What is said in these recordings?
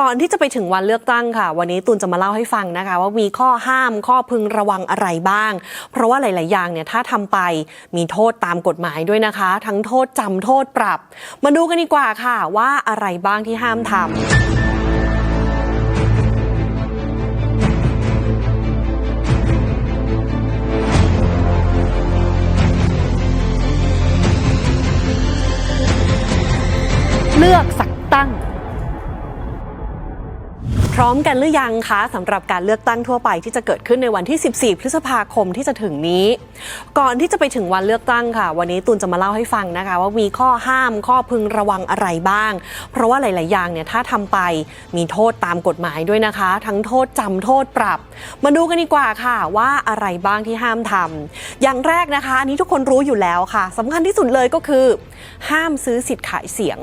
ก่อนที่จะไปถึงวันเลือกตั้งค่ะ วันนี้ตูนจะมาเล่าให้ฟังนะคะ ว่ามีข้อห้ามข้อพึงระวังอะไรบ้าง เพราะว่าหลาย ๆ อย่างเนี่ยถ้าทำไปมีโทษตามกฎหมายด้วยนะคะ ทั้งโทษจำโทษปรับ มาดูกันดีกว่าค่ะว่าอะไรบ้างที่ห้ามทำเลือกสักตั้ง พร้อมกันหรือยังคะสำหรับการเลือกตั้งทั่วไปที่จะเกิดขึ้นในวันที่ 14 พฤษภาคมที่จะถึงนี้ ก่อนที่จะไปถึงวันเลือกตั้งค่ะ วันนี้ตูนจะมาเล่าให้ฟังนะคะ ว่ามีข้อห้ามข้อพึงระวังอะไรบ้าง เพราะว่าหลาย ๆ อย่างเนี่ยถ้าทำไปมีโทษตามกฎหมายด้วยนะคะ ทั้งโทษจำโทษปรับ มาดูกันดีกว่าค่ะว่าอะไรบ้างที่ห้ามทำอย่างแรกนะคะ อันนี้ทุกคนรู้อยู่แล้วค่ะสำคัญที่สุดเลยก็คือ ห้ามซื้อสิทธิ์ขายเสียง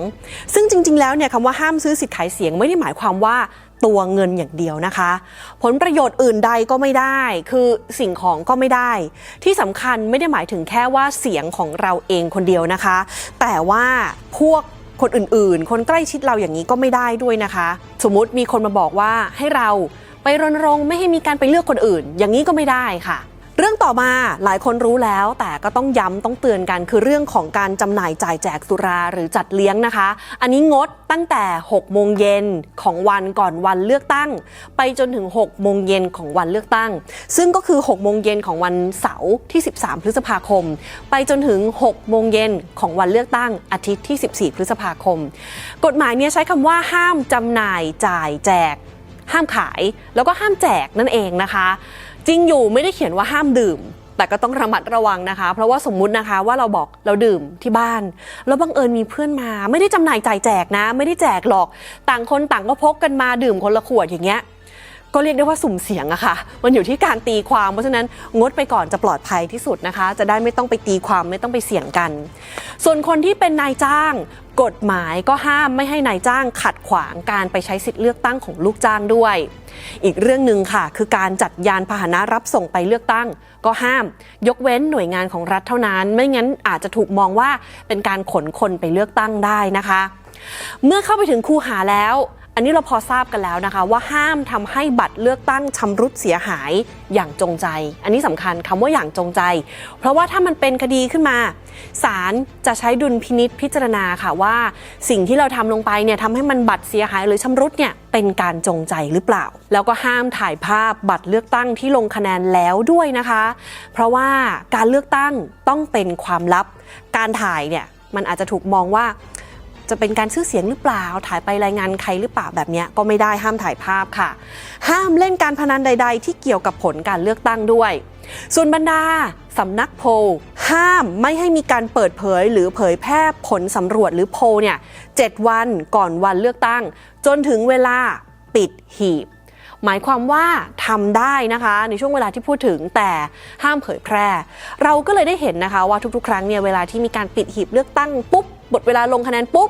ซึ่งจริง ๆ แล้วเนี่ยคำว่าห้ามซื้อสิทธิ์ขายเสียงไม่ได้หมายความว่า ตัวเงินอย่างเดียวนะคะ ผลประโยชน์อื่นใดก็ไม่ได้ คือสิ่งของก็ไม่ได้ ที่สำคัญไม่ได้หมายถึงแค่ว่าเสียงของเราเองคนเดียวนะคะ แต่ว่าพวกคนอื่นๆ คนใกล้ชิดเราอย่างนี้ก็ไม่ได้ด้วยนะคะ สมมติมีคนมาบอกว่าให้เราไปรณรงค์ไม่ให้มีการไปเลือกคนอื่น อย่างนี้ก็ไม่ได้ค่ะ เรื่องต่อมาหลายคนรู้แล้ว แต่ก็ต้องย้ำต้องเตือนกันคือเรื่องของการจำหน่ายจ่ายแจกสุราหรือจัดเลี้ยงนะคะ อันนี้งดตั้งแต่ 6 โมงเย็นของวันก่อนวันเลือกตั้ง ไปจนถึง 6 โมงเย็นของวันเลือกตั้ง ซึ่งก็คือ 6 โมงเย็นของวันเสาร์ที่ 13 พฤษภาคม ไปจนถึง 6 โมงเย็นของวันเลือกตั้งอาทิตย์ที่ 14 พฤษภาคม กฎหมายเนี้ใช้คำว่าห้ามจำหน่ายจ่ายแจก ห้ามขาย แล้วก็ห้ามแจกนั่นเองนะคะ จริงอยู่ไม่ได้เขียนว่าห้ามดื่ม แต่ก็ต้องระมัดระวังนะคะ เพราะว่าสมมุตินะคะว่าเราบอกเราดื่มที่บ้าน แล้วบังเอิญมีเพื่อนมา ไม่ได้จำหน่ายจ่ายแจกนะ ไม่ได้แจกหรอก ต่างคนต่างก็พกกันมาดื่มคนละขวดอย่างเงี้ย ก็เรียกได้ว่าสุ่มเสียงอะค่ะ มันอยู่ที่การตีความ เพราะฉะนั้นงดไปก่อนจะปลอดภัยที่สุดนะคะ จะได้ไม่ต้องไปตีความไม่ต้องไปเสี่ยงกัน ส่วนคนที่เป็นนายจ้าง กฎหมายก็ห้ามไม่ให้นายจ้างขัดขวางการไปใช้สิทธิเลือกตั้งของลูกจ้างด้วย อีกเรื่องหนึ่งค่ะ คือการจัดยานพาหนะรับส่งไปเลือกตั้ง ก็ห้าม ยกเว้นหน่วยงานของรัฐเท่านั้น ไม่งั้นอาจจะถูกมองว่าเป็นการขนคนไปเลือกตั้งได้นะคะ เมื่อเข้าไปถึงคูหาแล้ว อันนี้เราพอทราบกันแล้วนะคะ ว่าห้ามทำให้บัตรเลือกตั้งชำรุดเสียหายอย่างจงใจ อันนี้สำคัญคำว่าอย่างจงใจ เพราะว่าถ้ามันเป็นคดีขึ้นมาศาลจะใช้ดุลพินิษพิจารณาค่ะว่า สิ่งที่เราทำลงไปเนี่ยทำให้มันบัตรเสียหายหรือชำรุดเนี่ยเป็นการจงใจหรือเปล่า แล้วก็ห้ามถ่ายภาพบัตรเลือกตั้งที่ลงคะแนนแล้วด้วยนะคะ เพราะว่าการเลือกตั้งต้องเป็นความลับ การถ่ายเนี่ยมันอาจจะถูกมองว่า จะเป็นการซื้อเสียงหรือเปล่า ถ่ายไปรายงานใครหรือเปล่าแบบนี้ก็ไม่ได้ห้ามถ่ายภาพค่ะ ห้ามเล่นการพนันใด ๆ ที่เกี่ยวกับผลการเลือกตั้งด้วย ส่วนบรรดาสำนักโพลห้ามไม่ให้มีการเปิดเผยหรือเผยแพร่ผลสำรวจหรือโพลเนี่ยเจ็ดวันก่อนวันเลือกตั้ง จนถึงเวลาปิดหีบ หมายความว่าทำได้นะคะในช่วงเวลาที่พูดถึงแต่ห้ามเผยแพร่ เราก็เลยได้เห็นนะคะว่าทุกๆ ครั้งเนี่ยเวลาที่มีการปิดหีบเลือกตั้งปุ๊บหมดเวลาลงคะแนนปุ๊บ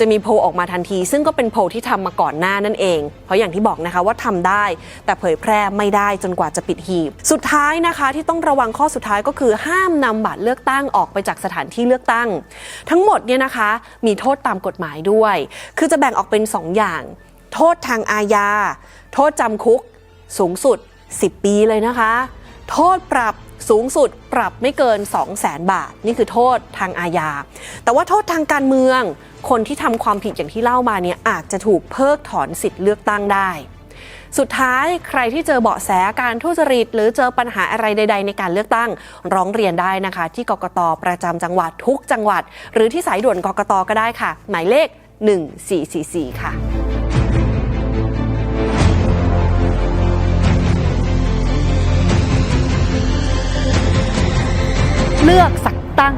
จะมีโพออกมาทันที ซึ่งก็เป็นโพที่ทำมาก่อนหน้านั่นเอง เพราะอย่างที่บอกนะคะว่าทำได้ แต่เผยแพร่ไม่ได้จนกว่าจะปิดหีบ สุดท้ายนะคะที่ต้องระวังข้อสุดท้ายก็คือห้ามนำบัตรเลือกตั้งออกไปจากสถานที่เลือกตั้ง ทั้งหมดเนี่ยนะคะมีโทษตามกฎหมายด้วย คือจะแบ่งออกเป็น 2อย่าง โทษทางอาญา โทษจำคุกสูงสุด 10 ปีเลยนะคะ โทษปรับสูงสุดปรับไม่เกิน 2 0 0แสนบาท นี่คือโทษทางอาญา แต่ว่าโทษทางการเมือง คนที่ทำความผิดอย่างที่เล่ามาเนี่ยอาจจะถูกเพิกถอนสิทธิ์เลือกตั้งได้ สุดท้ายใครที่เจอเบาะแสการทุจริต หรือเจอปัญหาอะไรใด ๆ ในการเลือกตั้งร้องเรียนได้นะคะ ที่กกตประจำจังหวัดทุกจังหวัด หรือที่สายด่วนกกตก็ได้ค่ะ หมายเลข 1444 ค่ะ ลือกสักตั้ง